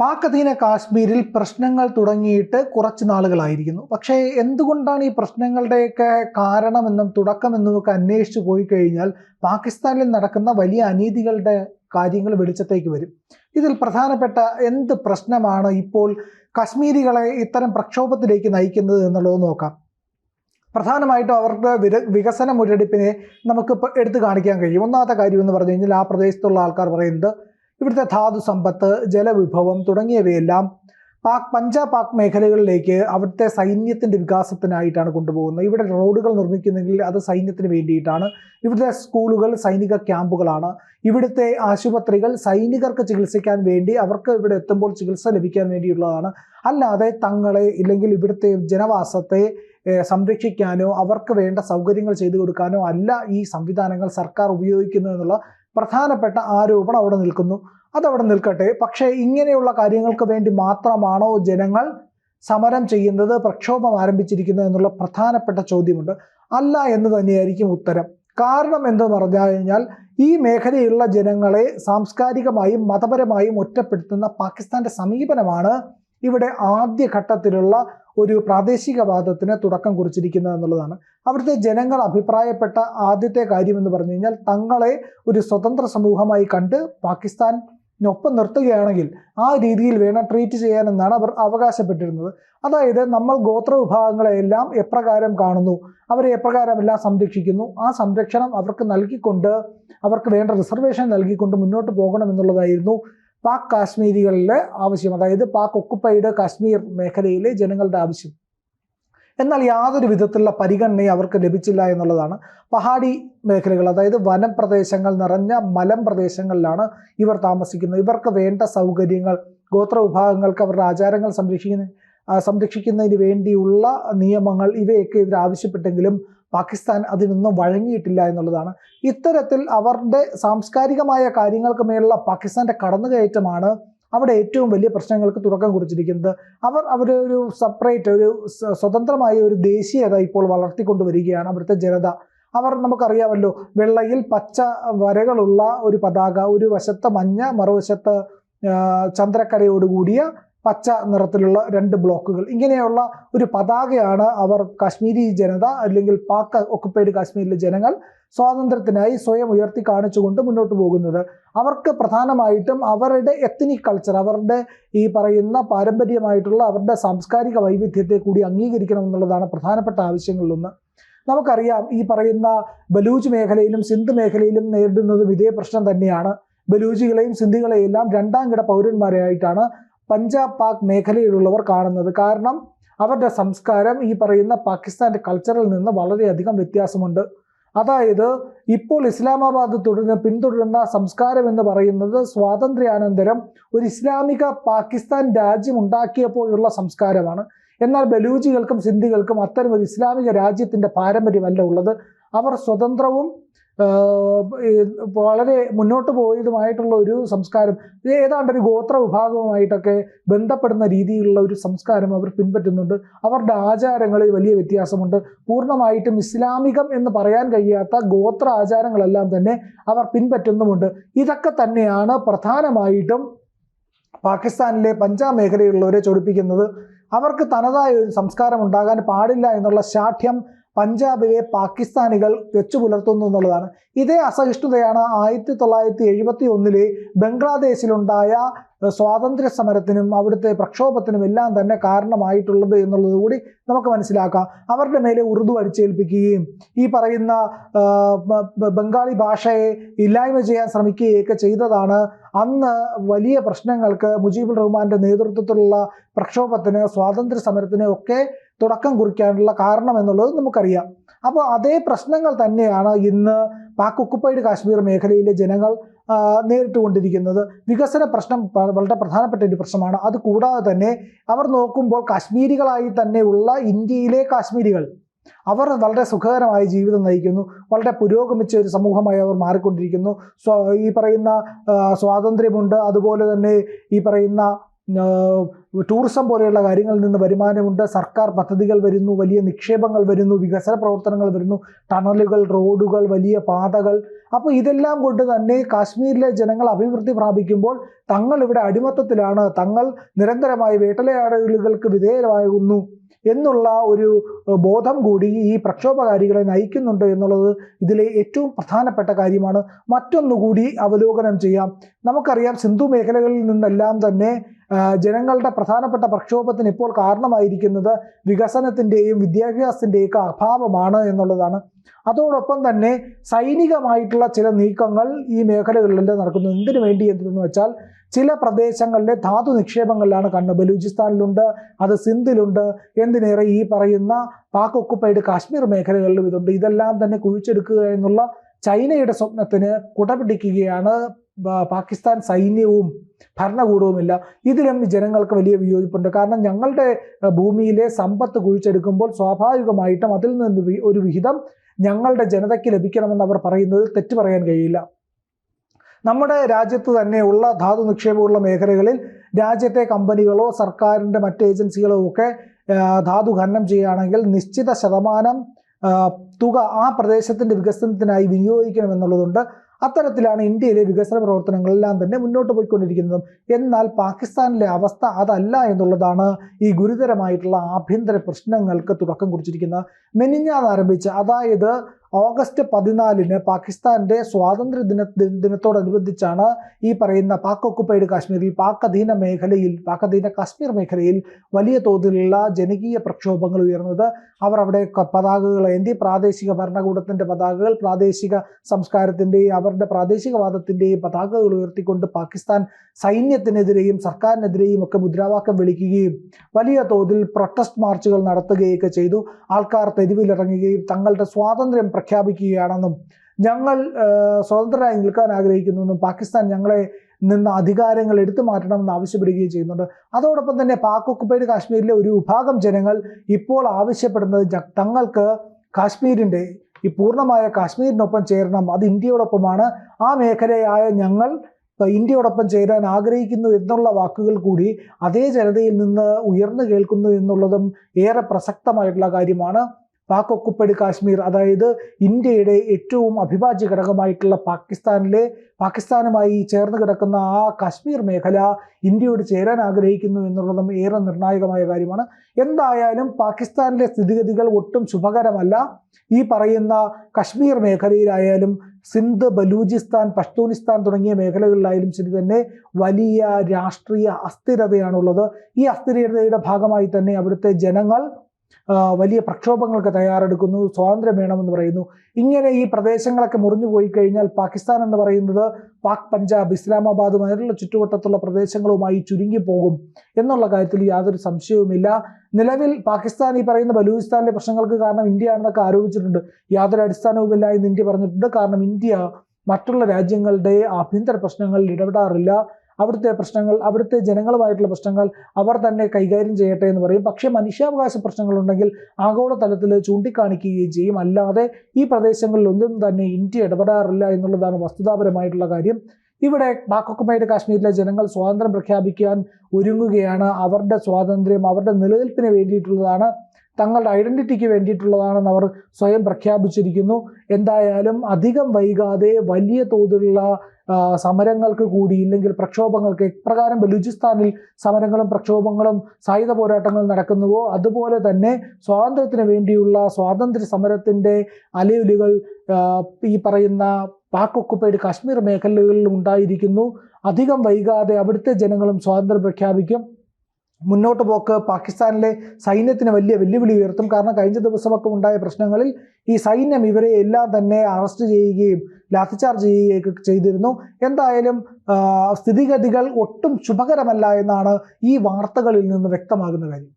പാക് അധീന കാശ്മീരിൽ പ്രശ്നങ്ങൾ തുടങ്ങിയിട്ട് കുറച്ച് നാളുകളായിരിക്കുന്നു. പക്ഷേ എന്തുകൊണ്ടാണ് ഈ പ്രശ്നങ്ങളുടെയൊക്കെ കാരണമെന്നും തുടക്കമെന്നുമൊക്കെ അന്വേഷിച്ചു പോയി കഴിഞ്ഞാൽ പാകിസ്ഥാനിൽ നടക്കുന്ന വലിയ അനീതികളുടെ കാര്യങ്ങൾ വെളിച്ചത്തേക്ക് വരും. ഇതിൽ പ്രധാനപ്പെട്ട എന്ത് പ്രശ്നമാണ് ഇപ്പോൾ കശ്മീരികളെ ഇത്തരം പ്രക്ഷോഭത്തിലേക്ക് നയിക്കുന്നത് എന്നുള്ളത് നോക്കാം. പ്രധാനമായിട്ടും അവരുടെ വിര വികസന മുരടിപ്പിനെ നമുക്ക് എടുത്തു കാണിക്കാൻ കഴിയും. ഒന്നാമത്തെ കാര്യം എന്ന് പറഞ്ഞു കഴിഞ്ഞാൽ ആ പ്രദേശത്തുള്ള ആൾക്കാർ പറയുന്നത് ഇവിടുത്തെ ധാതു സമ്പത്ത് ജലവിഭവം തുടങ്ങിയവയെല്ലാം പാക് പഞ്ചാബ് പാക് മേഖലകളിലേക്ക് അവിടുത്തെ സൈന്യത്തിന്റെ വികാസത്തിനായിട്ടാണ് കൊണ്ടുപോകുന്നത്. ഇവിടെ റോഡുകൾ നിർമ്മിക്കുന്നെങ്കിൽ അത് സൈന്യത്തിന് വേണ്ടിയിട്ടാണ്. ഇവിടുത്തെ സ്കൂളുകൾ സൈനിക ക്യാമ്പുകളാണ്. ഇവിടുത്തെ ആശുപത്രികൾ സൈനികർക്ക് ചികിത്സിക്കാൻ വേണ്ടി അവർക്ക് ഇവിടെ എത്തുമ്പോൾ ചികിത്സ ലഭിക്കാൻ വേണ്ടിയുള്ളതാണ്. അല്ലാതെ തങ്ങളെ ഇല്ലെങ്കിൽ ഇവിടുത്തെ ജനവാസത്തെ സംരക്ഷിക്കാനോ അവർക്ക് വേണ്ട സൗകര്യങ്ങൾ ചെയ്തു കൊടുക്കാനോ അല്ല ഈ സംവിധാനങ്ങൾ സർക്കാർ ഉപയോഗിക്കുന്നത് എന്നുള്ള പ്രധാനപ്പെട്ട ആരോപണം അവിടെ നിൽക്കുന്നു. അതവിടെ നിൽക്കട്ടെ. പക്ഷേ ഇങ്ങനെയുള്ള കാര്യങ്ങൾക്ക് വേണ്ടി മാത്രമാണോ ജനങ്ങൾ സമരം ചെയ്യുന്നത് പ്രക്ഷോഭം ആരംഭിച്ചിരിക്കുന്നത് എന്നുള്ള പ്രധാനപ്പെട്ട ചോദ്യമുണ്ട്. അല്ല എന്ന് തന്നെയായിരിക്കും ഉത്തരം. കാരണം എന്തെന്ന് പറഞ്ഞു കഴിഞ്ഞാൽ ഈ മേഖലയിലുള്ള ജനങ്ങളെ സാംസ്കാരികമായും മതപരമായും ഒറ്റപ്പെടുത്തുന്ന പാകിസ്ഥാന്റെ സമീപനമാണ് ഇവിടെ ആദ്യഘട്ടത്തിലുള്ള ഒരു പ്രാദേശികവാദത്തിന് തുടക്കം കുറിച്ചിരിക്കുന്നത് എന്നുള്ളതാണ്. അവിടുത്തെ ജനങ്ങൾ അഭിപ്രായപ്പെട്ട ആദ്യത്തെ കാര്യം എന്ന് പറഞ്ഞു കഴിഞ്ഞാൽ തങ്ങളെ ഒരു സ്വതന്ത്ര സമൂഹമായി കണ്ട് പാകിസ്ഥാനൊപ്പം നിർത്തുകയാണെങ്കിൽ ആ രീതിയിൽ വേണം ട്രീറ്റ് ചെയ്യാനെന്നാണ് അവർ അവകാശപ്പെട്ടിരുന്നത്. അതായത് നമ്മൾ ഗോത്ര വിഭാഗങ്ങളെയെല്ലാം എപ്രകാരം കാണുന്നു അവരെ എപ്രകാരമെല്ലാം സംരക്ഷിക്കുന്നു ആ സംരക്ഷണം അവർക്ക് നൽകിക്കൊണ്ട് അവർക്ക് വേണ്ട റിസർവേഷൻ നൽകിക്കൊണ്ട് മുന്നോട്ട് പോകണം എന്നുള്ളതായിരുന്നു പാക് കാശ്മീരികളിലെ ആവശ്യം അതായത് പാക് ഒക്കുപ്പൈഡ് കാശ്മീർ മേഖലയിലെ ജനങ്ങളുടെ ആവശ്യം. എന്നാൽ യാതൊരു വിധത്തിലുള്ള പരിഗണനയും അവർക്ക് ലഭിച്ചില്ല എന്നുള്ളതാണ് പഹാടി മേഖലകൾ അതായത് വനപ്രദേശങ്ങൾ നിറഞ്ഞ മലം പ്രദേശങ്ങളിലാണ് ഇവർ താമസിക്കുന്നത്. ഇവർക്ക് വേണ്ട സൗകര്യങ്ങൾ ഗോത്ര വിഭാഗങ്ങൾക്ക് അവരുടെ ആചാരങ്ങൾ സംരക്ഷിക്കുന്ന സംരക്ഷിക്കുന്നതിന് വേണ്ടിയുള്ള നിയമങ്ങൾ ഇവയൊക്കെ ഇവർ ആവശ്യപ്പെട്ടെങ്കിലും പാകിസ്ഥാൻ അതിനൊന്നും വഴങ്ങിയിട്ടില്ല എന്നുള്ളതാണ്. ഇത്തരത്തിൽ അവരുടെ സാംസ്കാരികമായ കാര്യങ്ങൾക്ക് മേലുള്ള പാകിസ്ഥാന്റെ കടന്നുകയറ്റമാണ് അവിടെ ഏറ്റവും വലിയ പ്രശ്നങ്ങൾക്ക് തുടക്കം കുറിച്ചിരിക്കുന്നത്. അവർ അവരെ ഒരു സെപ്പറേറ്റ് ഒരു സ്വതന്ത്രമായ ഒരു ദേശീയത ഇപ്പോൾ വളർത്തിക്കൊണ്ടുവരികയാണ് അവിടുത്തെ ജനത. അവർ നമുക്കറിയാമല്ലോ വെള്ളയിൽ പച്ച വരകളുള്ള ഒരു പതാക ഒരു വശത്ത് മഞ്ഞ മറുവശത്ത് ചന്ദ്രക്കരയോടുകൂടിയ പച്ച നിറത്തിലുള്ള രണ്ട് ബ്ലോക്കുകൾ. ഇങ്ങനെയുള്ള ഒരു പതാകയാണ് അവർ കാശ്മീരി ജനത അല്ലെങ്കിൽ പാക് ഒക്കുപ്പൈഡ് കാശ്മീരിലെ ജനങ്ങൾ സ്വാതന്ത്ര്യത്തിനായി സ്വയം ഉയർത്തി കാണിച്ചുകൊണ്ട് മുന്നോട്ട് പോകുന്നത്. അവർക്ക് പ്രധാനമായിട്ടും അവരുടെ എത്നിക് കൾച്ചർ അവരുടെ ഈ പറയുന്ന പാരമ്പര്യമായിട്ടുള്ള അവരുടെ സാംസ്കാരിക വൈവിധ്യത്തെ കൂടി അംഗീകരിക്കണം എന്നുള്ളതാണ് പ്രധാനപ്പെട്ട ആവശ്യങ്ങളിലൊന്ന് നമുക്കറിയാം ഈ പറയുന്ന ബലൂജ് മേഖലയിലും സിന്ധ് മേഖലയിലും നേരിടുന്നതും ഇതേ പ്രശ്നം തന്നെയാണ്. ബലൂജികളെയും സിന്ധികളെയും എല്ലാം രണ്ടാം കിട പൗരന്മാരായിട്ടാണ് പഞ്ചാബ് പാക് മേഖലയിലുള്ളവർ കാണുന്നത് കാരണം അവരുടെ സംസ്കാരം ഈ പറയുന്ന പാകിസ്ഥാന്റെ കൾച്ചറിൽ നിന്ന് വളരെയധികം വ്യത്യാസമുണ്ട്. അതായത് ഇപ്പോൾ ഇസ്ലാമാബാദ് തുടരുന്ന പിന്തുടരുന്ന സംസ്കാരം എന്ന് പറയുന്നത് സ്വാതന്ത്ര്യാനന്തരം ഒരു ഇസ്ലാമിക പാകിസ്ഥാൻ രാജ്യം ഉണ്ടാക്കിയപ്പോഴുള്ള സംസ്കാരമാണ്. എന്നാൽ ബലൂജികൾക്കും സിന്ധികൾക്കും അത്തരം ഒരു ഇസ്ലാമിക രാജ്യത്തിന്റെ പാരമ്പര്യമല്ല ഉള്ളത്. അവർ സ്വതന്ത്രവും വളരെ മുന്നോട്ട് പോയതുമായിട്ടുള്ള ഒരു സംസ്കാരം ഏതാണ്ട് ഒരു ഗോത്ര വിഭാഗവുമായിട്ടൊക്കെ ബന്ധപ്പെടുന്ന രീതിയിലുള്ള ഒരു സംസ്കാരം അവർ പിൻപറ്റുന്നുണ്ട്. അവരുടെ ആചാരങ്ങളിൽ വലിയ വ്യത്യാസമുണ്ട്. പൂർണമായിട്ടും ഇസ്ലാമികം എന്ന് പറയാൻ കഴിയാത്ത ഗോത്ര ആചാരങ്ങളെല്ലാം തന്നെ അവർ പിൻപറ്റുന്നുമുണ്ട്. ഇതൊക്കെ തന്നെയാണ് പ്രധാനമായിട്ടും പാകിസ്ഥാനിലെ പഞ്ചാബ് മേഖലയിലുള്ളവരെ ചൊടിപ്പിക്കുന്നത്. അവർക്ക് തനതായ ഒരു സംസ്കാരം ഉണ്ടാകാൻ പാടില്ല എന്നുള്ള ശാഠ്യം പഞ്ചാബിലെ പാകിസ്ഥാനികൾ വെച്ചു പുലർത്തുന്നു എന്നുള്ളതാണ്. ഇതേ അസഹിഷ്ണുതയാണ് ആയിരത്തി തൊള്ളായിരത്തി എഴുപത്തി ഒന്നിലെ ബംഗ്ലാദേശിലുണ്ടായ സ്വാതന്ത്ര്യ സമരത്തിനും അവിടുത്തെ പ്രക്ഷോഭത്തിനും എല്ലാം തന്നെ കാരണമായിട്ടുള്ളത് എന്നുള്ളത് കൂടി നമുക്ക് മനസ്സിലാക്കാം. അവരുടെ മേലെ ഉറുദു അടിച്ചേൽപ്പിക്കുകയും ഈ പറയുന്ന ബംഗാളി ഭാഷയെ ഇല്ലായ്മ ചെയ്യാൻ ശ്രമിക്കുകയൊക്കെ ചെയ്തതാണ്. അന്ന് വലിയ പ്രശ്നങ്ങൾക്ക് മുജീബുർ റഹ്മാന്റെ നേതൃത്വത്തിലുള്ള പ്രക്ഷോഭത്തിന് സ്വാതന്ത്ര്യ സമരത്തിന് ഒക്കെ തുടക്കം കുറിക്കാനുള്ള കാരണം എന്നുള്ളത് നമുക്കറിയാം. അപ്പോൾ അതേ പ്രശ്നങ്ങൾ തന്നെയാണ് ഇന്ന് പാക് ഒക്കുപ്പൈഡ് കാശ്മീർ മേഖലയിലെ ജനങ്ങൾ നേരിട്ട് നേരിട്ടുകൊണ്ടിരിക്കുന്നത്. വികസന പ്രശ്നം വളരെ പ്രധാനപ്പെട്ട ഒരു പ്രശ്നമാണ്. അത് കൂടാതെ തന്നെ അവർ നോക്കുമ്പോൾ കാശ്മീരികളായി തന്നെയുള്ള ഇന്ത്യയിലെ കാശ്മീരികൾ അവർ വളരെ സുഖകരമായ ജീവിതം നയിക്കുന്നു. വളരെ പുരോഗമിച്ച ഒരു സമൂഹമായി അവർ മാറിക്കൊണ്ടിരിക്കുന്നു. ഈ പറയുന്ന സ്വാതന്ത്ര്യമുണ്ട്. അതുപോലെ തന്നെ ഈ പറയുന്ന ടൂറിസം പോലെയുള്ള കാര്യങ്ങളിൽ നിന്ന് വരുമാനമുണ്ട്. സർക്കാർ പദ്ധതികൾ വരുന്നു വലിയ നിക്ഷേപങ്ങൾ വരുന്നു വികസന പ്രവർത്തനങ്ങൾ വരുന്നു ടണലുകൾ റോഡുകൾ വലിയ പാതകൾ. അപ്പോൾ ഇതെല്ലാം കൊണ്ട് തന്നെ കാശ്മീരിലെ ജനങ്ങൾ അഭിവൃദ്ധി പ്രാപിക്കുമ്പോൾ തങ്ങൾ ഇവിടെ അടിമത്തത്തിലാണ്. തങ്ങൾ നിരന്തരമായി വേട്ടലയാടലുകൾക്ക് വിധേയമാകുന്നു എന്നുള്ള ഒരു ബോധം കൂടി ഈ പ്രക്ഷോഭകാരികളെ നയിക്കുന്നുണ്ട് എന്നുള്ളത് ഇതിലെ ഏറ്റവും പ്രധാനപ്പെട്ട കാര്യമാണ്. മറ്റൊന്നുകൂടി അവലോകനം ചെയ്യാം. നമുക്കറിയാം സിന്ധു മേഖലകളിൽ നിന്നെല്ലാം തന്നെ ജനങ്ങളുടെ പ്രധാനപ്പെട്ട പ്രക്ഷോഭത്തിന് ഇപ്പോൾ കാരണമായിരിക്കുന്നത് വികസനത്തിന്റെയും വിദ്യാഭ്യാസത്തിന്റെയൊക്കെ അഭാവമാണ് എന്നുള്ളതാണ്. അതോടൊപ്പം തന്നെ സൈനികമായിട്ടുള്ള ചില നീക്കങ്ങൾ ഈ മേഖലകളിൽ നടക്കുന്നു. എന്തിനു വേണ്ടി എന്തെന്ന് വെച്ചാൽ ചില പ്രദേശങ്ങളിലെ ധാതു നിക്ഷേപങ്ങളിലാണ് കണ്ണ്. ബലൂചിസ്ഥാനിലുണ്ട് അത് സിന്ധിലുണ്ട് എന്തിനേറെ ഈ പറയുന്ന പാക് ഒക്കുപ്പൈഡ് കാശ്മീർ മേഖലകളിലും ഇതുണ്ട്. ഇതെല്ലാം തന്നെ കുഴിച്ചെടുക്കുക എന്നുള്ള ചൈനയുടെ സ്വപ്നത്തിന് കുടപിടിക്കുകയാണ് പാകിസ്ഥാൻ സൈന്യവും ഭരണകൂടവുമില്ല. ഇതിലും ജനങ്ങൾക്ക് വലിയ വിയോജിപ്പുണ്ട്. കാരണം ഞങ്ങളുടെ ഭൂമിയിലെ സമ്പത്ത് കുഴിച്ചെടുക്കുമ്പോൾ സ്വാഭാവികമായിട്ടും അതിൽ നിന്ന് ഒരു വിഹിതം ഞങ്ങളുടെ ജനതയ്ക്ക് ലഭിക്കണമെന്ന് അവർ പറയുന്നത് തെറ്റു പറയാൻ കഴിയില്ല. നമ്മുടെ രാജ്യത്ത് തന്നെയുള്ള ധാതു നിക്ഷേപമുള്ള മേഖലകളിൽ രാജ്യത്തെ കമ്പനികളോ സർക്കാരിന്റെ മറ്റ് ഏജൻസികളോ ഒക്കെ ധാതു ഖനനം ചെയ്യുകയാണെങ്കിൽ നിശ്ചിത ശതമാനം തുക ആ പ്രദേശത്തിന്റെ വികസനത്തിനായി വിനിയോഗിക്കണമെന്നുള്ളതുണ്ട്. അത്തരത്തിലാണ് ഇന്ത്യയിലെ വികസന പ്രവർത്തനങ്ങളെല്ലാം തന്നെ മുന്നോട്ട് പോയിക്കൊണ്ടിരിക്കുന്നതും. എന്നാൽ പാകിസ്ഥാനിലെ അവസ്ഥ അതല്ല എന്നുള്ളതാണ് ഈ ഗുരുതരമായിട്ടുള്ള ആഭ്യന്തര പ്രശ്നങ്ങൾക്ക് തുടക്കം കുറിച്ചിരിക്കുന്നത്. മെനിഞ്ഞാതാരംഭിച്ച് അതായത് ഓഗസ്റ്റ് പതിനാലിന് പാകിസ്ഥാന്റെ സ്വാതന്ത്ര്യ ദിന ദിനത്തോടനുബന്ധിച്ചാണ് ഈ പറയുന്ന പാക് ഒക്കുപ്പൈഡ് കാശ്മീരിൽ പാക് അധീന മേഖലയിൽ പാക് അധീന കാശ്മീർ മേഖലയിൽ വലിയ തോതിലുള്ള ജനകീയ പ്രക്ഷോഭങ്ങൾ ഉയർന്നത്. അവർ അവിടെ പതാകകൾ ഏന്തി പ്രാദേശിക ഭരണകൂടത്തിന്റെ പതാകകൾ പ്രാദേശിക സംസ്കാരത്തിന്റെയും അവരുടെ പ്രാദേശികവാദത്തിന്റെയും പതാകകൾ ഉയർത്തിക്കൊണ്ട് പാകിസ്ഥാൻ സൈന്യത്തിനെതിരെയും സർക്കാരിനെതിരെയും ഒക്കെ മുദ്രാവാക്യം വിളിക്കുകയും വലിയ തോതിൽ പ്രൊട്ടസ്റ്റ് മാർച്ചുകൾ നടത്തുകയൊക്കെ ചെയ്തു. ആൾക്കാർ തെരുവിലിറങ്ങുകയും തങ്ങളുടെ സ്വാതന്ത്ര്യം പ്രഖ്യാപിക്കുകയാണെന്നും ഞങ്ങൾ സ്വതന്ത്രരായി നിൽക്കാൻ ആഗ്രഹിക്കുന്നുവെന്നും പാകിസ്ഥാൻ ഞങ്ങളെ നിന്ന് അധികാരങ്ങൾ എടുത്തു മാറ്റണമെന്ന് ആവശ്യപ്പെടുകയും ചെയ്യുന്നുണ്ട്. അതോടൊപ്പം തന്നെ പാക് ഒക്കുപ്പൈഡ് കാശ്മീരിലെ ഒരു വിഭാഗം ജനങ്ങൾ ഇപ്പോൾ ആവശ്യപ്പെടുന്നത് തങ്ങൾക്ക് കാശ്മീരിന്റെ ഈ പൂർണമായ കാശ്മീരിനൊപ്പം ചേരണം അത് ഇന്ത്യയോടൊപ്പമാണ്. ആ മേഖലയായ ഞങ്ങൾ ഇന്ത്യയോടൊപ്പം ചേരാൻ ആഗ്രഹിക്കുന്നു എന്നുള്ള വാക്കുകൾ കൂടി അതേ ജനതയിൽ നിന്ന് ഉയർന്നു കേൾക്കുന്നു എന്നുള്ളതും ഏറെ പ്രസക്തമായിട്ടുള്ള കാര്യമാണ്. പാക് ഒക്കുപ്പൈഡ് കാശ്മീർ അതായത് ഇന്ത്യയുടെ ഏറ്റവും അഭിഭാജ്യ ഘടകമായിട്ടുള്ള പാകിസ്ഥാനിലെ പാകിസ്ഥാനുമായി ചേർന്ന് കിടക്കുന്ന ആ കാശ്മീർ മേഖല ഇന്ത്യയോട് ചേരാൻ ആഗ്രഹിക്കുന്നു എന്നുള്ളതും ഏറെ നിർണായകമായ കാര്യമാണ്. എന്തായാലും പാകിസ്ഥാനിലെ സ്ഥിതിഗതികൾ ഒട്ടും ശുഭകരമല്ല. ഈ പറയുന്ന കശ്മീർ മേഖലയിലായാലും സിന്ധ് ബലൂചിസ്ഥാൻ പഷ്തൂനിസ്ഥാൻ തുടങ്ങിയ മേഖലകളിലായാലും ശരി തന്നെ വലിയ രാഷ്ട്രീയ അസ്ഥിരതയാണുള്ളത്. ഈ അസ്ഥിരതയുടെ ഭാഗമായി തന്നെ അവിടുത്തെ ജനങ്ങൾ വലിയ പ്രക്ഷോഭങ്ങൾക്ക് തയ്യാറെടുക്കുന്നു സ്വാതന്ത്ര്യം വേണമെന്ന് പറയുന്നു. ഇങ്ങനെ ഈ പ്രദേശങ്ങളൊക്കെ മുറിഞ്ഞു പോയി കഴിഞ്ഞാൽ പാകിസ്ഥാൻ എന്ന് പറയുന്നത് പാക് പഞ്ചാബ് ഇസ്ലാമാബാദ് ഇസ്ലാമാബാദുമായിട്ടുള്ള ചുറ്റുവട്ടത്തുള്ള പ്രദേശങ്ങളുമായി ചുരുങ്ങിപ്പോകും എന്നുള്ള കാര്യത്തിൽ യാതൊരു സംശയവുമില്ല. നിലവിൽ പാകിസ്ഥാൻ ഈ പറയുന്ന ബലൂചിസ്ഥാനിലെ പ്രശ്നങ്ങൾക്ക് കാരണം ഇന്ത്യയാണെന്നൊക്കെ ആരോപിച്ചിട്ടുണ്ട്. യാതൊരു അടിസ്ഥാനവുമില്ല എന്ന് ഇന്ത്യ പറഞ്ഞിട്ടുണ്ട്. കാരണം ഇന്ത്യ മറ്റുള്ള രാജ്യങ്ങളുടെ ആഭ്യന്തര പ്രശ്നങ്ങളിൽ ഇടപെടാറില്ല. അവിടുത്തെ പ്രശ്നങ്ങൾ അവിടുത്തെ ജനങ്ങളുമായിട്ടുള്ള പ്രശ്നങ്ങൾ അവർ തന്നെ കൈകാര്യം ചെയ്യട്ടെ എന്ന് പറയും. പക്ഷേ മനുഷ്യാവകാശ പ്രശ്നങ്ങളുണ്ടെങ്കിൽ ആഗോളതലത്തിൽ ചൂണ്ടിക്കാണിക്കുകയും ചെയ്യും. അല്ലാതെ ഈ പ്രദേശങ്ങളിലൊന്നും തന്നെ ഇന്ത്യ ഇടപെടാറില്ല എന്നുള്ളതാണ് വസ്തുതാപരമായിട്ടുള്ള കാര്യം. ഇവിടെ പാക് കാശ്മീരിലെ ജനങ്ങൾ സ്വാതന്ത്ര്യം പ്രഖ്യാപിക്കാൻ ഒരുങ്ങുകയാണ്. അവരുടെ സ്വാതന്ത്ര്യം അവരുടെ നിലനിൽപ്പിന് വേണ്ടിയിട്ടുള്ളതാണ് തങ്ങളുടെ ഐഡന്റിറ്റിക്ക് വേണ്ടിയിട്ടുള്ളതാണെന്ന് അവർ സ്വയം പ്രഖ്യാപിച്ചിരിക്കുന്നു. എന്തായാലും അധികം വൈകാതെ വലിയ തോതിലുള്ള സമരങ്ങൾക്ക് കൂടി ഇല്ലെങ്കിൽ പ്രക്ഷോഭങ്ങൾക്ക് എപ്രകാരം ബലൂചിസ്ഥാനിൽ സമരങ്ങളും പ്രക്ഷോഭങ്ങളും സായുധ പോരാട്ടങ്ങളും നടക്കുന്നുവോ? അതുപോലെ തന്നെ സ്വാതന്ത്ര്യത്തിന് വേണ്ടിയുള്ള സ്വാതന്ത്ര്യ സമരത്തിന്റെ അലയൊലികൾ ഈ പറയുന്ന പാക് ഒക്കുപ്പൈഡ് കാശ്മീർ മേഖലകളിൽ ഉണ്ടായിരിക്കുന്നു. അധികം വൈകാതെ അവിടുത്തെ ജനങ്ങളും സ്വാതന്ത്ര്യം പ്രഖ്യാപിക്കും. മുന്നോട്ട് പോക്ക് പാകിസ്ഥാനിലെ സൈന്യത്തിന് വലിയ വെല്ലുവിളി ഉയർത്തും. കാരണം കഴിഞ്ഞ ദിവസമൊക്കെ ഉണ്ടായ പ്രശ്നങ്ങളിൽ ഈ സൈന്യം ഇവരെ എല്ലാം തന്നെ അറസ്റ്റ് ചെയ്യുകയും ലാത്തിച്ചാർജ് ചെയ്യുകയൊക്കെ ചെയ്തിരുന്നു. എന്തായാലും സ്ഥിതിഗതികൾ ഒട്ടും ശുഭകരമല്ല എന്നാണ് ഈ വാർത്തകളിൽ നിന്ന് വ്യക്തമാകുന്ന കാര്യം.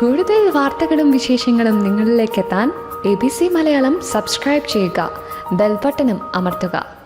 കൂടുതൽ വാർത്തകളും വിശേഷങ്ങളും നിങ്ങളിലേക്ക് എത്താൻ A B C Malayalam subscribe ചെയ്യുക. ബെൽബട്ടനും അമർത്തുക.